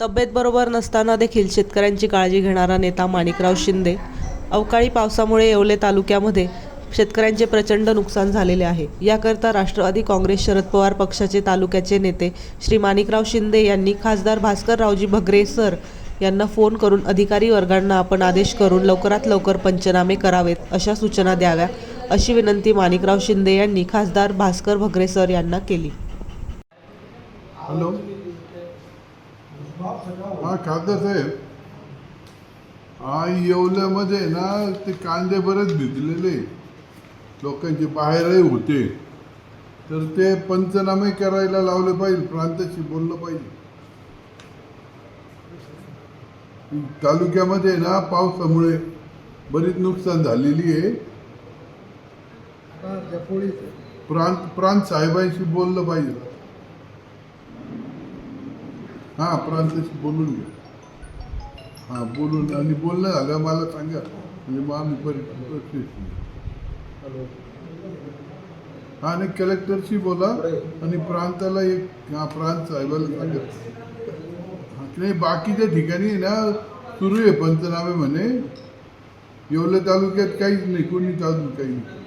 तब्येत बरोबर नसताना देखील शेतकऱ्यांची काळजी घेणारा नेता माणिकराव शिंदे अवकाळी पावसामुळे येवले तालुक्यामध्ये शेतकऱ्यांचे प्रचंड नुकसान झालेले आहे. याकरता राष्ट्रवादी काँग्रेस शरद पवार पक्षाचे तालुक्याचे नेते श्री माणिकराव शिंदे यांनी खासदार भास्कररावजी भगरे सर यांना फोन करून अधिकारी वर्गांना आपण आदेश करून लवकरात लवकर पंचनामे करावेत अशा सूचना द्याव्या अशी विनंती माणिकराव शिंदे यांनी खासदार भास्कर भगरे सर यांना केली. हॅलो. हा खासदार साहेब हा येवल्यामध्ये ना ते कांदे बरेच भिजलेले. लोकांचे बाहेरही होते. तर ते पंचनामे करायला लावले पाहिजे प्रांताशी बोललं पाहिजे. तालुक्यामध्ये ना पावसामुळे बरीच नुकसान झालेली आहे. प्रांत प्रांत साहेबांशी बोललं पाहिजे. हा प्रांताशी बोलून घ्या. हा बोलून आणि बोलणं झालं मला सांगा. म्हणजे मग आम्ही परि हा आणि कलेक्टरशी बोला. आणि प्रांताला एक हा प्रांत साहेबाला सांगा. हा, नाही बाकीच्या ठिकाणी ना सुरू आहे पंचनामे म्हणे. येवले तालुक्यात काहीच नाही कोणी अजून काही नाही.